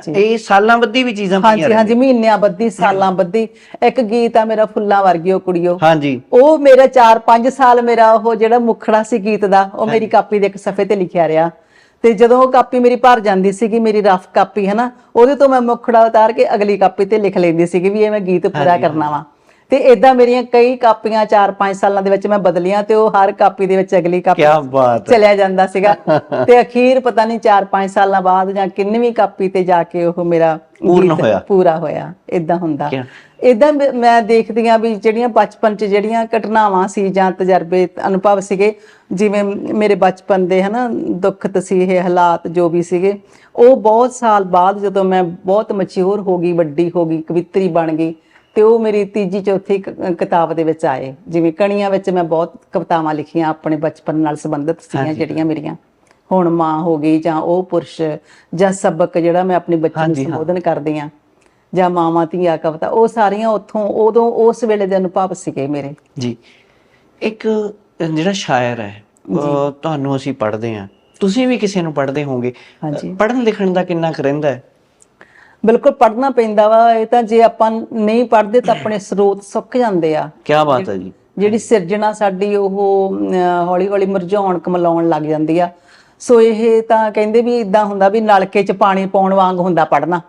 ਇਹ ਸਾਲਾਂ ਬੱਧੀ ਵੀ ਚੀਜ਼ਾਂ ਹਾਂਜੀ ਪਈਆਂ ਹਾਂਜੀ ਮਹੀਨਿਆਂ ਬੱਧੀ ਸਾਲਾਂ ਬੱਧੀ। ਇੱਕ ਗੀਤ ਆ ਮੇਰਾ ਫੁੱਲਾਂ ਵਰਗਿਓ ਕੁੜੀਓ ਹਾਂਜੀ। ਉਹ ਮੇਰਾ 4-5 ਸਾਲ ਮੇਰਾ ਉਹ ਜਿਹੜਾ ਮੁਖੜਾ ਸੀ ਗੀਤ ਦਾ ਉਹ ਮੇਰੀ ਕਾਪੀ ਦੇ ਇੱਕ ਸਫੇ ਤੇ ਲਿਖਿਆ ਰਿਹਾ। ਤੇ ਜਦੋਂ ਉਹ ਕਾਪੀ ਮੇਰੀ ਭਰ ਜਾਂਦੀ ਸੀਗੀ ਮੇਰੀ ਰਫ ਕਾਪੀ ਹੈ ਨਾ ਉਹਦੇ ਤੋਂ ਮੈਂ ਮੁਖੜਾ ਉਤਾਰ ਕੇ ਅਗਲੀ ਕਾਪੀ ਤੇ ਲਿਖ ਲੈਂਦੀ ਸੀਗੀ ਵੀ ਇਹ ਮੈਂ ਗੀਤ ਪੂਰਾ ਕਰਨਾ ਵਾ। ਤੇ ਇਦਾਂ ਮੇਰੀਆਂ ਕਈ ਕਾਪੀਆਂ 4-5 ਸਾਲਾਂ ਦੇ ਵਿੱਚ ਮੈਂ ਬਦਲੀਆਂ ਤੇ ਉਹ ਹਰ ਕਾਪੀ ਦੇ ਵਿੱਚ ਅਗਲੀ ਕਾਪੀ ਕੀ ਬਾਤ ਚਲਿਆ ਜਾਂਦਾ ਸੀਗਾ ਤੇ ਅਖੀਰ ਪਤਾ ਨਹੀਂ 4-5 ਸਾਲਾਂ ਬਾਅਦ ਜਾਂ ਕਿੰਨਵੀਂ ਕਾਪੀ ਤੇ ਜਾ ਕੇ ਉਹ ਮੇਰਾ ਪੂਰਨ ਹੋਇਆ। ਪੂਰਾ ਹੋਇਆ ਇਦਾਂ ਹੁੰਦਾ? ਇਦਾਂ ਮੈਂ ਦੇਖਦੀ ਆ ਵੀ ਜਿਹੜੀਆਂ ਬਚਪਨ 'ਚ ਜਿਹੜੀਆਂ ਘਟਨਾਵਾਂ ਸੀ ਜਾਂ ਤਜਰਬੇ ਅਨੁਭਵ ਸੀਗੇ ਜਿਵੇਂ ਮੇਰੇ ਬਚਪਨ ਦੇ ਹਨਾ ਦੁੱਖ ਤਸੀਹੇ ਹਾਲਾਤ ਜੋ ਵੀ ਸੀਗੇ ਉਹ ਬਹੁਤ ਸਾਲ ਬਾਅਦ ਜਦੋਂ ਮੈਂ ਬਹੁਤ ਮੈਚੁਰ ਹੋ ਗਈ ਵੱਡੀ ਹੋ ਗਈ ਕਵਿੱਤਰੀ ਬਣ ਗਈ ਤੇ ਉਹ ਮੇਰੀ ਤੀਜੀ ਚੌਥੀ ਕਿਤਾਬ ਦੇ ਵਿੱਚ ਆਏ। ਜਿਵੇਂ ਕਣੀਆਂ ਵਿੱਚ ਮੈਂ ਬਹੁਤ ਕਵਿਤਾਵਾਂ ਲਿਖੀਆਂ ਆਪਣੇ ਬਚਪਨ ਨਾਲ ਸੰਬੰਧਿਤ ਸੀਗੀਆਂ ਜਿਹੜੀਆਂ ਮੇਰੀਆਂ। ਹੁਣ ਮਾਂ ਹੋ ਗਈ ਜਾਂ ਉਹ ਪੁਰਸ਼ ਜਾਂ ਸਬਕ ਜਿਹੜਾ ਮੈਂ ਆਪਣੀ ਬੱਚੀ ਨੂੰ ਸੰਬੋਧਨ ਕਰਦੀ ਆ ਜਾਂ ਮਾਵਾਂ ਧੀਆ ਕਵਿਤਾ ਉਹ ਸਾਰੀਆਂ ਉੱਥੋਂ ਉਦੋਂ ਉਸ ਵੇਲੇ ਦੇ ਅਨੁਭਵ ਸੀਗੇ ਮੇਰੇ। ਜੀ। ਇੱਕ ਜਿਹੜਾ ਸ਼ਾਇਰ ਹੈ ਤੁਹਾਨੂੰ ਅਸੀਂ ਪੜ੍ਹਦੇ ਹਾਂ। ਤੁਸੀਂ ਵੀ ਕਿਸੇ ਨੂੰ ਪੜ੍ਹਦੇ ਹੋਵੋਗੇ। ਹਾਂਜੀ। ਪੜ੍ਹਨ ਲਿਖਣ ਦਾ ਕਿੰਨਾ ਕੁ ਰਹਿੰਦਾ ਹੈ? ਬਿਲਕੁਲ ਪੜ੍ਹਨਾ ਪੈਂਦਾ ਵਾ ਇਹ ਤਾਂ ਜੇ ਆਪਾਂ ਨਹੀਂ ਪੜ੍ਹਦੇ ਤਾਂ ਆਪਣੇ ਸਰੋਤ ਸੁੱਕ ਜਾਂਦੇ ਆ। ਕੀ ਬਾਤ ਹੈ ਜੀ। ਜਿਹੜੀ ਸਿਰਜਣਾ ਸਾਡੀ ਉਹ ਹੌਲੀ ਹੌਲੀ ਮੁਰਝਾਉਣ ਕਮਲਾਉਣ ਲੱਗ ਜਾਂਦੀ ਆ। ਸੋ ਇਹ ਤਾਂ ਕਹਿੰਦੇ ਵੀ ਇਦਾਂ ਹੁੰਦਾ ਵੀ ਨਲਕੇ 'ਚ ਪਾਣੀ ਪਾਉਣ ਵਾਂਗ ਹੁੰਦਾ ਪੜ੍ਹਨਾ।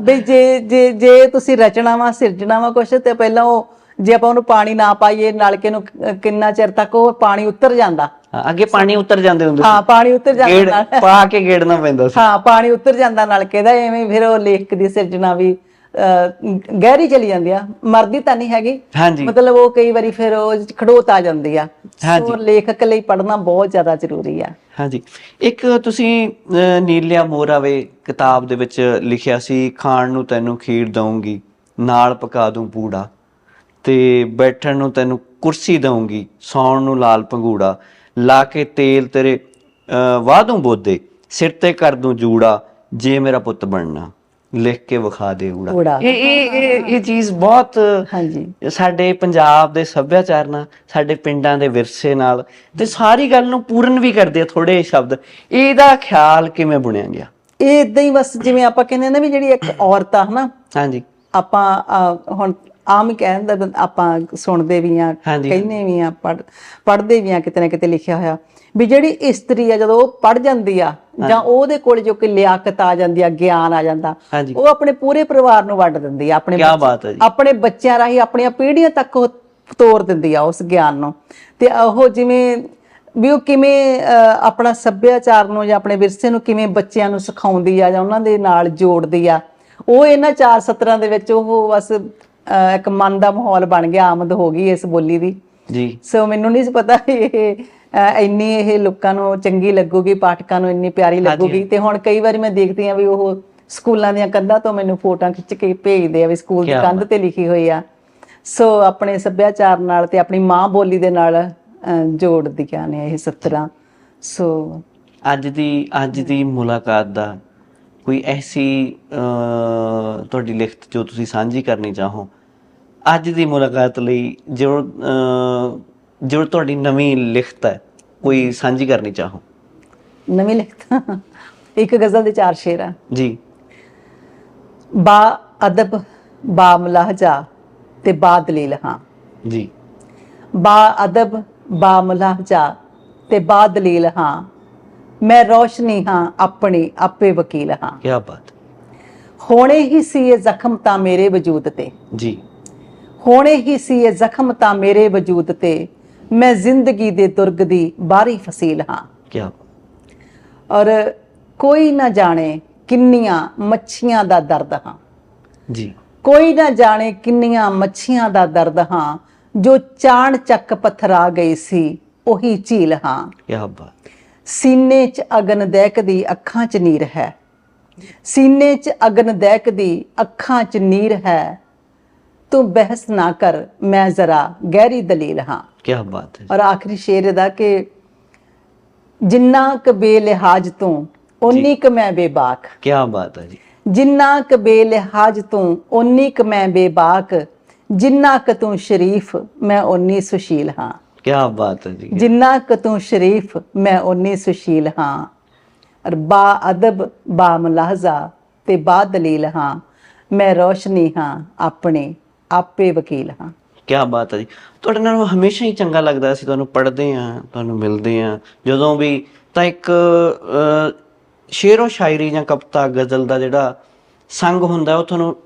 ਵੀ ਜੇ ਜੇ ਜੇ ਤੁਸੀਂ ਰਚਨਾ ਵਾ ਸਿਰਜਣਾ ਵਾ ਕੁਛ ਤੇ ਪਹਿਲਾਂ ਉਹ ਜੇ ਆਪਾਂ ਉਹਨੂੰ ਪਾਣੀ ਨਾ ਪਾਈਏ ਨਲਕੇ ਨੂੰ ਕਿੰਨਾ ਚਿਰ ਤੱਕ ਉਹ ਪਾਣੀ ਉਤਰ ਜਾਂਦਾ। ਅੱਗੇ ਪਾਣੀ ਉਤਰ ਜਾਂਦੇ ਹੁੰਦੇ ਹਾਂ ਪਾਣੀ ਉਤਰ ਜਾਂਦਾ ਨਾਲ। ਪਾ ਕੇ ਗੇੜਨਾ ਪੈਂਦਾ ਸੀ। ਹਾਂ ਪਾਣੀ ਉਤਰ ਜਾਂਦਾ ਨਲਕੇ ਦਾ ਐਵੇਂ ਫਿਰ ਉਹ ਲੇਖ ਦੀ ਸਿਰਜਣਾ ਵੀ ਗਹਿਰੀ ਚਲੀ ਜਾਂਦੀ ਆ। ਮਰਦੀ ਤਾਂ ਨਹੀਂ ਹੈਗੀ। ਮਤਲਬ ਉਹ ਕਈ ਵਾਰੀ ਫਿਰ ਉਹ ਖੜੋਤ ਆ ਜਾਂਦੀ ਆ। ਸੋ ਲੇਖਕ ਲਈ ਪੜ੍ਹਨਾ ਬਹੁਤ ਜ਼ਿਆਦਾ ਜ਼ਰੂਰੀ ਆ। ਹਾਂਜੀ। ਇੱਕ ਤੁਸੀਂ ਨੀਲਿਆ ਮੋਰਾਵੇ ਕਿਤਾਬ ਦੇ ਵਿੱਚ ਲਿਖਿਆ ਸੀ ਖਾਣ ਨੂੰ ਤੈਨੂੰ ਖੀਰ ਦਊਂਗੀ ਨਾਲ ਪਕਾ ਦੂੰ ਪੂੜਾ ਤੇ ਬੈਠਣ ਨੂੰ ਤੈਨੂੰ ਕੁਰਸੀ ਦਊਂਗੀ ਸੌਣ ਨੂੰ ਲਾਲ ਪੰਗੂੜਾ ਲਾ ਕੇ ਤੇਲ ਤੇਰੇ ਦੂੰ ਬੋਦੇ ਸਿਰ ਤੇ ਕਰ ਦੂੰ ਜੂੜਾ ਜੇ ਮੇਰਾ ਪੁੱਤ ਬਣਨਾ ਲਿਖ ਕੇ ਵਿਖਾ ਦੇ ਊੜਾ। ਇਹ ਇਹ ਇਹ ਚੀਜ਼ ਬਹੁਤ ਹਾਂਜੀ। ਸਾਡੇ ਪੰਜਾਬ ਦੇ ਸੱਭਿਆਚਾਰ ਨਾਲ ਸਾਡੇ ਪਿੰਡਾਂ ਦੇ ਵਿਰਸੇ ਨਾਲ ਤੇ ਸਾਰੀ ਗੱਲ ਨੂੰ ਪੂਰਨ ਵੀ ਕਰਦੇ ਆ ਥੋੜੇ ਸ਼ਬਦ। ਇਹਦਾ ਖਿਆਲ ਕਿਵੇਂ ਬੁਣਿਆ ਗਿਆ? ਇਹ ਇਦਾਂ ਹੀ ਬਸ ਜਿਵੇਂ ਆਪਾਂ ਕਹਿੰਦੇ ਨਾ ਵੀ ਜਿਹੜੀ ਇੱਕ ਔਰਤ ਆ ਹਨਾ ਹਾਂਜੀ। ਆਪਾਂ ਹੁਣ ਆਮ ਕਹਿੰਦਾ ਆਪਾਂ ਸੁਣਦੇ ਵੀ ਆ। ਕਹਿੰਦੇ ਵੀ ਆ ਪੜ ਪੜ੍ਹਦੇ ਵੀ ਆ ਕਿਤੇ ਨਾ ਕਿਤੇ ਲਿਖਿਆ ਹੋਇਆ। ਵੀ ਜਿਹੜੀ ਇਸਤਰੀ ਆ ਜਦੋਂ ਉਹ ਪੜ ਜਾਂਦੀ ਆ ਜਾਂ ਉਹਦੇ ਕੋਲ ਜੋ ਕਿ ਲਿਆਕਤ ਆ ਜਾਂਦੀ ਆ ਗਿਆਨ ਆ ਜਾਂਦਾ ਉਹ ਆਪਣੇ ਪੂਰੇ ਪਰਿਵਾਰ ਨੂੰ ਵੰਡ ਦਿੰਦੀ ਆ ਆਪਣੇ ਆਪਣੇ ਬੱਚਿਆਂ ਰਾਹੀਂ ਆਪਣੀਆਂ ਪੀੜ੍ਹੀਆਂ ਤੱਕ ਉਹ ਤੋਰ ਦਿੰਦੀ ਆ ਉਸ ਗਿਆਨ ਨੂੰ। ਤੇ ਉਹ ਜਿਵੇਂ ਵੀ ਉਹ ਕਿਵੇਂ ਆਪਣਾ ਸੱਭਿਆਚਾਰ ਨੂੰ ਜਾਂ ਆਪਣੇ ਵਿਰਸੇ ਨੂੰ ਕਿਵੇਂ ਬੱਚਿਆਂ ਨੂੰ ਸਿਖਾਉਂਦੀ ਆ ਜਾਂ ਉਹਨਾਂ ਦੇ ਨਾਲ ਜੋੜਦੀ ਆ ਉਹ ਇਹਨਾਂ ਚਾਰ ਸਤਰਾਂ ਦੇ ਵਿੱਚ ਉਹ ਬਸ ਅਹ, ਇੱਕ ਮਨ ਦਾ ਮਾਹੌਲ ਬਣ ਗਿਆ ਆਮਦ ਹੋ ਗਈ ਇਸ ਬੋਲੀ ਦੀ। ਜੀ। ਸੋ ਮੈਨੂੰ ਨਹੀਂ ਸੀ ਪਤਾ ਇਹ ਅਹ, ਇੰਨੀ ਇਹ ਲੋਕਾਂ ਨੂੰ ਚੰਗੀ ਲੱਗੂਗੀ ਪਾਠਕਾਂ ਨੂੰ ਇੰਨੀ ਪਿਆਰੀ ਲੱਗੂਗੀ। ਤੇ ਹੁਣ ਕਈ ਵਾਰੀ ਮੈਂ ਦੇਖਦੀ ਆ ਵੀ ਉਹ ਸਕੂਲਾਂ ਦੀਆਂ ਕੰਧਾਂ ਤੋਂ ਮੈਨੂੰ ਫੋਟੋਆਂ ਖਿੱਚ ਕੇ ਭੇਜਦੇ ਆ ਵੀ ਸਕੂਲ ਦੀ ਕਿਆ ਕੰਧ ਤੇ ਲਿਖੀ ਹੋਈ ਆ। ਸੋ ਆਪਣੇ ਸੱਭਿਆਚਾਰ ਨਾਲ ਤੇ ਆਪਣੀ ਮਾਂ ਬੋਲੀ ਦੇ ਨਾਲ ਅਹ, ਜੋੜਦੀਆਂ ਨੇ ਇਹ ਸਤਰਾਂ। ਸੋ ਅੱਜ ਦੀ ਅੱਜ ਦੀ ਮੁਲਾਕਾਤ ਦਾ ਕੋਈ ਐਸੀ ਤੁਹਾਡੀ ਲਿਖਤ ਜੋ ਤੁਸੀਂ ਸਾਂਝੀ ਕਰਨੀ ਚਾਹੋ। ਅੱਜ ਦੀ ਮੁਲਾਕਾਤ ਲਈ ਜੋ ਜੋ ਤੁਹਾਡੀ ਨਵੀਂ ਲਿਖਤ ਹੈ ਕੋਈ ਸਾਂਝੀ ਕਰਨੀ ਚਾਹੋ? ਨਵੀਂ ਲਿਖਤ? ਇੱਕ ਗਜ਼ਲ ਦੇ ਚਾਰ ਸ਼ੇਰ ਆ। ਜੀ। ਬਾ ਅਦਬ ਬਾ ਮਲਹਜਾ ਤੇ ਬਾ ਦਲੀਲ ਹਾਂ। ਜੀ। ਬਾ ਅਦਬ ਬਾ ਮਲਹਜਾ ਤੇ ਬਾ ਦਲੀਲ ਹਾਂ। ਮੈਂ ਰੋਸ਼ਨੀ ਹਾਂ ਆਪਣੀ ਆਪੇ ਵਕੀਲ ਹਾਂ। ਕੀ ਬਾਤ। ਹੋਣੇ ਹੀ ਸੀ ਇਹ ਜ਼ਖਮ ਤਾਂ ਮੇਰੇ ਵਜੂਦ ਤੇ। ਜੀ। ਹੋਣੇ ਹੀ ਸੀ ਇਹ ਜ਼ਖਮ ਤਾਂ ਮੇਰੇ ਵਜੂਦ ਤੇ। ਮੈਂ ਜ਼ਿੰਦਗੀ ਦੇ ਦੁਰਗ ਦੀ ਬਾਰੀ ਫਸੀਲ ਹਾਂ। ਕੀ ਔਰ ਕੋਈ ਨਾ ਜਾਣੇ ਕਿੰਨੀਆਂ ਮੱਛੀਆਂ ਦਾ ਦਰਦ ਹਾਂ। ਜੀ। ਕੋਈ ਨਾ ਜਾਣੇ ਕਿੰਨੀਆਂ ਮੱਛੀਆਂ ਦਾ ਦਰਦ ਹਾਂ। ਜੋ ਚਾਣ ਚੱਕ ਪਥਰਾ ਗਈ ਸੀ ਉਹੀ ਝੀਲ ਹਾਂ। ਕੀ ਬਾਤ। ਸੀਨੇ 'ਚ ਅਗਨ ਦਹਿਕਦੀ ਅੱਖਾਂ 'ਚ ਨੀਰ ਹੈ। ਸੀਨੇ 'ਚ ਅਗਨ ਦਹਿਕਦੀ ਅੱਖਾਂ 'ਚ ਨੀਰ ਹੈ। ਤੂੰ ਬਹਿਸ ਨਾ ਕਰ ਮੈਂ ਜ਼ਰਾ ਗਹਿਰੀ ਦਲੀਲ ਹਾਂ। ਕੀ ਬਾਤ ਹੈ ਔਰ ਆਖਰੀ ਸ਼ੇਰ ਇਹਦਾ ਕਿ ਜਿੰਨਾ ਕ ਬੇਲਿਹਾਜ ਤੂੰ ਓਨੀ ਕ ਮੈਂ ਬੇਬਾਕ। ਕੀ ਬਾਤ ਹੈ ਜੀ। ਜਿੰਨਾ ਕ ਬੇਲਿਹਾਜ ਤੂੰ ਓਨੀ ਕ ਮੈਂ ਬੇਬਾਕ। ਜਿੰਨਾ ਕ ਤੂੰ ਸ਼ਰੀਫ ਮੈਂ ਓਨੀ ਸੁਸ਼ੀਲ ਹਾਂ। ਕੀ ਬਾਤ ਹੈ ਜੀ। ਜਿੰਨਾ ਕ ਤੂੰ ਸ਼ਰੀਫ ਮੈਂ ਓਨੀ ਸੁਸ਼ੀਲ ਹਾਂ। ਔਰ ਬਾ ਅਦਬ ਬਾ ਮਲਾਹਜ਼ਾ ਤੇ ਬਾ ਦਲੀਲ ਹਾਂ। ਮੈਂ ਰੋਸ਼ਨੀ ਹਾਂ ਆਪਣੇ ਆਪੇ ਵਕੀਲ ਹਾਂ। ਕੀ ਬਾਤ ਹੈ ਜੀ। ਤੁਹਾਡੇ ਨਾਲ ਹਮੇਸ਼ਾ ਹੀ ਚੰਗਾ ਲੱਗਦਾ ਸੀ ਤੁਹਾਨੂੰ ਪੜ੍ਹਦੇ ਆ ਤੁਹਾਨੂੰ ਮਿਲਦੇ ਆ ਜਦੋਂ ਵੀ ਤਾਂ ਇੱਕ ਸ਼ੇਰੋ ਸ਼ਾਇਰੀ ਜਾਂ ਕਵਿਤਾ ਗਜ਼ਲ ਦਾ ਜਿਹੜਾ ਸੰਗ ਹੁੰਦਾ ਉਹ ਤੁਹਾਨੂੰ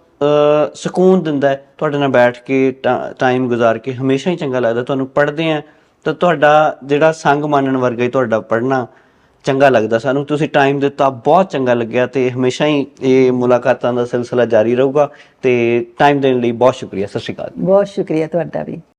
ਸਕੂਨ ਦਿੰਦਾ ਹੈ ਤੁਹਾਡੇ ਨਾਲ ਬੈਠ ਕੇ ਟਾਈਮ ਗੁਜ਼ਾਰ ਕੇ, ਹਮੇਸ਼ਾ ਹੀ ਚੰਗਾ ਲੱਗਦਾ। ਤੁਹਾਨੂੰ ਪੜ੍ਹਦੇ ਆ ਤਾਂ ਤੁਹਾਡਾ ਜਿਹੜਾ ਸੰਗ ਮਾਨਣ ਵਰਗਾ ਹੀ ਤੁਹਾਡਾ ਪੜ੍ਹਨਾ ਚੰਗਾ ਲੱਗਦਾ। ਸਾਨੂੰ ਤੁਸੀਂ ਟਾਈਮ ਦਿੱਤਾ, ਬਹੁਤ ਚੰਗਾ ਲੱਗਿਆ ਤੇ ਹਮੇਸ਼ਾ ਹੀ ਇਹ ਮੁਲਾਕਾਤਾਂ ਦਾ ਸਿਲਸਿਲਾ ਜਾਰੀ ਰਹੂਗਾ ਤੇ ਟਾਈਮ ਦੇਣ ਲਈ ਬਹੁਤ ਸ਼ੁਕਰੀਆ। ਸਤਿ ਸ਼੍ਰੀ ਅਕਾਲ। ਬਹੁਤ ਸ਼ੁਕਰੀਆ ਤੁਹਾਡਾ ਵੀ।